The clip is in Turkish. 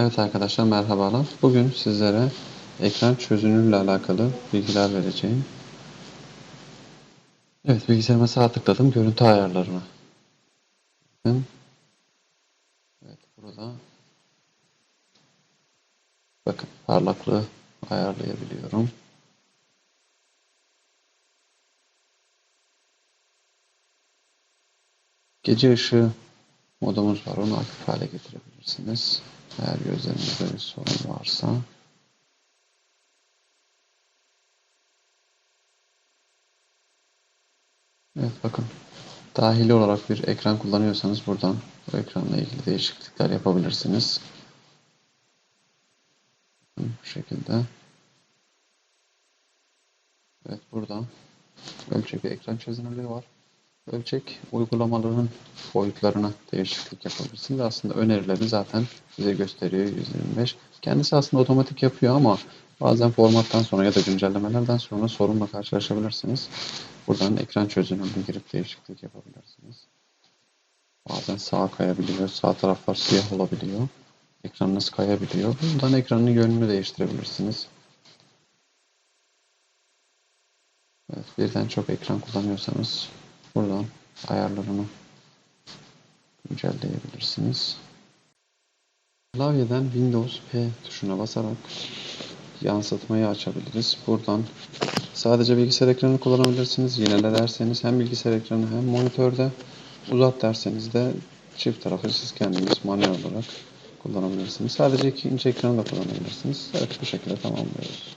Evet arkadaşlar merhabalar. Bugün sizlere ekran çözünürlüğü ile alakalı bilgiler vereceğim. Evet bilgisayarıma sağ tıkladım. Görüntü ayarlarına. Evet burada bakın parlaklığı ayarlayabiliyorum. Gece ışığı modumuz var. Onu aktif hale getirebilirsiniz. Eğer gözlerinizde bir sorun varsa. Evet bakın. Dahili olarak bir ekran kullanıyorsanız buradan bu ekranla ilgili değişiklikler yapabilirsiniz. Bu şekilde. Evet burada ölçek ve ekran çözünürlüğü var. Ölçek uygulamaların boyutlarına değişiklik yapabilirsiniz. Aslında önerileri zaten size gösteriyor 125. Kendisi aslında otomatik yapıyor ama bazen formattan sonra ya da güncellemelerden sonra sorunla karşılaşabilirsiniz. Buradan ekran çözünürlüğü girip değişiklik yapabilirsiniz. Bazen sağa kayabiliyor, sağ taraflar siyah olabiliyor. Ekranınız kayabiliyor. Buradan ekranın yönünü değiştirebilirsiniz. Evet, birden çok ekran kullanıyorsanız buradan ayarlarını güncelleyebilirsiniz. Klavyeden Windows P tuşuna basarak yansıtmayı açabiliriz. Buradan sadece bilgisayar ekranı kullanabilirsiniz. Yinele derseniz hem bilgisayar ekranı hem monitörde uzat derseniz de çift tarafı siz kendiniz manuel olarak kullanabilirsiniz. Sadece ikinci ekranı da kullanabilirsiniz. Evet bu şekilde tamamlıyoruz.